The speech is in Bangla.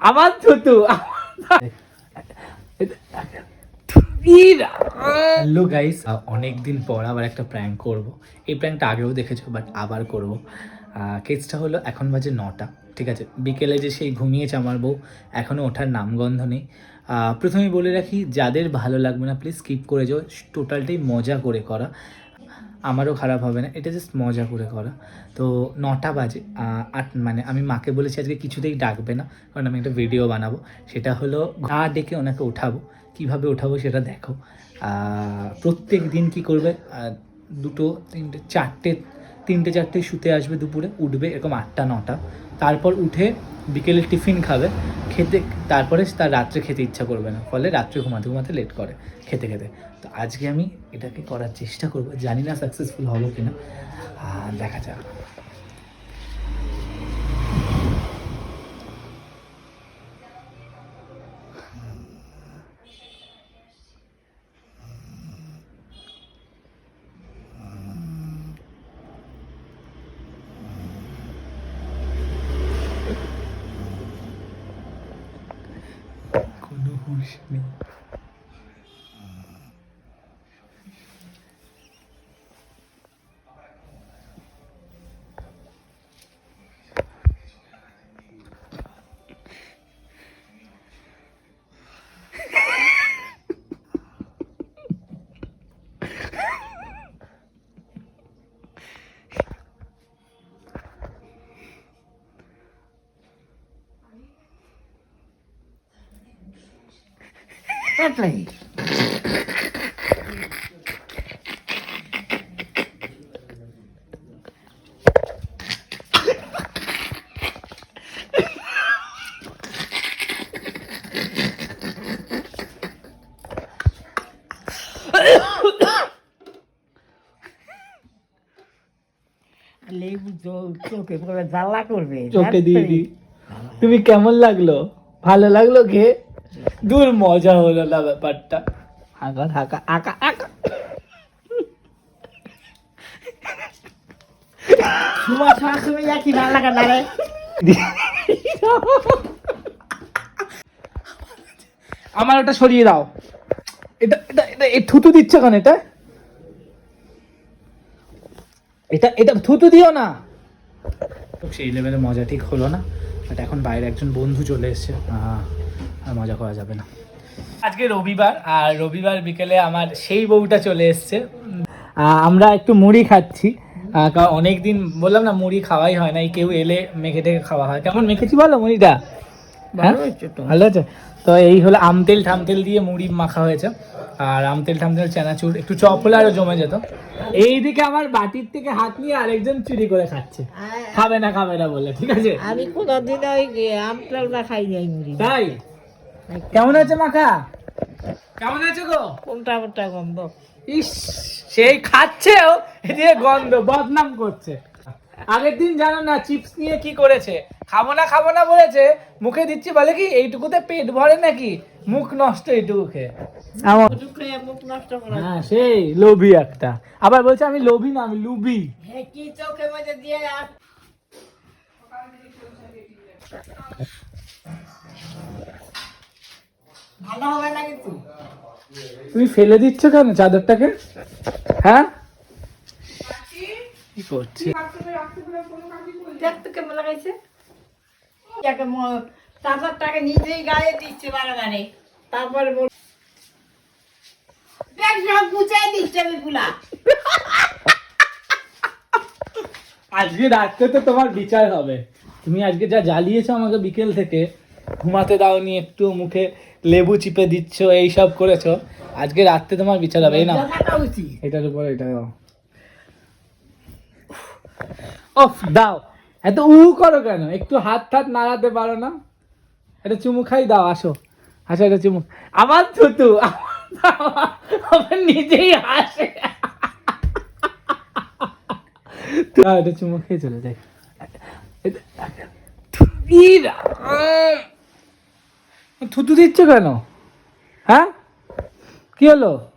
আমার থুতু হ্যালো গাইস অনেক দিন পর আবার একটা প্র্যাঙ্ক করব। এই প্র্যাঙ্কটা আগেও দেখেছ বাট আবার করব। কেসটা হলো এখন বাজে নটা, ঠিক আছে? বিকেলে যে সেই ঘুমিয়েছে আমার বউ এখনও ওঠার নামগন্ধ নেই। প্রথমে বলে রাখি, যাদের ভালো লাগবে না প্লিজ স্কিপ করে যাও। টোটালটাই মজা করে করা। আমারও খারাপ হবে না। এটা জাস্ট মজা করে করা। তো নটা বাজে আট মানে আমি মাকে বলেছি আজকে কিছুতেই ডাকবে না, কারণ আমি একটা ভিডিও বানাবো। সেটা হলো গা ডেকে ওনাকে ওঠাবো কীভাবে ওঠাবো সেটা দেখো। প্রত্যেক দিন কি করবে? দুটো, তিনটে, চারটে তিনটে চারটে শুতে আসবে দুপুরে, উঠবে এরকম আটটা, নটা। তারপর উঠে বিকেলে টিফিন খাবে, খেতে, তারপরে তার রাত্রে খেতে ইচ্ছা করবে না, ফলে রাত্রে ঘুমাতে ঘুমাতে লেট করে খেতে খেতে। তো আজকে আমি এটাকে করার চেষ্টা করব, জানি না সাকসেসফুল হব কিনা দেখা যাক। কোনো হুঁশ নেই লেবু চো- চোখে পড়ে জ্বালা করবে চোখে দিয়ে দি। তুমি কেমন লাগল? ভালো লাগল কে দূর মজা হলো না ব্যাপারটা। হাঁকা হাঁকা আঁকা আঁকা আমার ওটা সরিয়ে দাও। এটা এটা এটা এ থুতু দিচ্ছে কেন এটা? এটা এটা থুতু দিও না। সেই লেভেলে মজা ঠিক হলো না। বাট এখন বাইরে একজন বন্ধু চলে এসছে। আর মজা করা যাবে না। আজকে রবিবার আর রবিবার বিকেলে আমার সেই বউটা চলে এসছে। আমরা একটু মুড়ি খাচ্ছি। কারণ অনেকদিন বললাম না মুড়ি খাওয়াই হয় না এই কেউ এলে মেখে টেখে খাওয়া হয়। কেমন মেখেছি বলো মুড়িটা? হ্যাঁ? ভালো ভালো আছে তো এই হলো আমতেল ঠামতেল দিয়ে মুড়ি মাখা হয়েছে। আর আমতেল ঠামতেল চানাচুর একটু চপ হলে আরও জমে যেত। এইদিকে আমার বাটির থেকে হাত নিয়ে আরেকজন চুরি করে খাচ্ছে। খাবে না খাবে না বলে ঠিক আছে? আমি কোনোদিন ওই আমটাল না খাই নাই মুড়ি। তাই? কেমন আছে মাখা? কেমন আছে গো? কোনটা কোনটা গন্ধ? ইস সেই খাচ্ছেও এদিকে গন্ধ বদনাম করছে। আগের দিন জানো না চিপস নিয়ে কি করেছে? খাব না খাব না বলেছে মুখে দিচ্ছি বলে কি এইটুকুতে পেট ভরে নাকি? মুখ নষ্ট এইটুকু খেয়ে আমার মুখ নষ্ট হ্যাঁ সেই লোভী একটা। আবার বলছে আমি লোভী না আমি লুবি। কি চোখে মধ্যে দিয়ে আর ভালো হবে না কিন্তু। তুমি ফেলে দিচ্ছ কেন চাদরটাকে? হ্যাঁ? কি করছে? দেখতে কেমন লাগাইছে। যাকে ম- চাদরটাকে নিজেই গায়ে দিচ্ছে বারে বারে তারপরে বল দেখ সব গুছাই দিচ্ছে আমি গুলা আজকে রাত্রে তো তোমার বিচার হবে। তুমি আজকে যা জ্বালিয়েছো আমাকে বিকেল থেকে ঘুমাতে দাওনি একটু মুখে লেবু চিপে দিচ্ছ এই সব করেছ আজকে রাত্রে তোমার বিচার হবে না এটার উপর এটা দাও অফ দাও এত উ করো কেন একটু হাত হাত নাড়াতে পারো না এটা চুমু খাই দাও আসো আসো এটা চুমু আমার থুতু আমার নিজেই হাসে এটা চুমু খেয়ে চলে যাই। থুতু দিচ্ছ কেন? হ্যাঁ? কি হলো?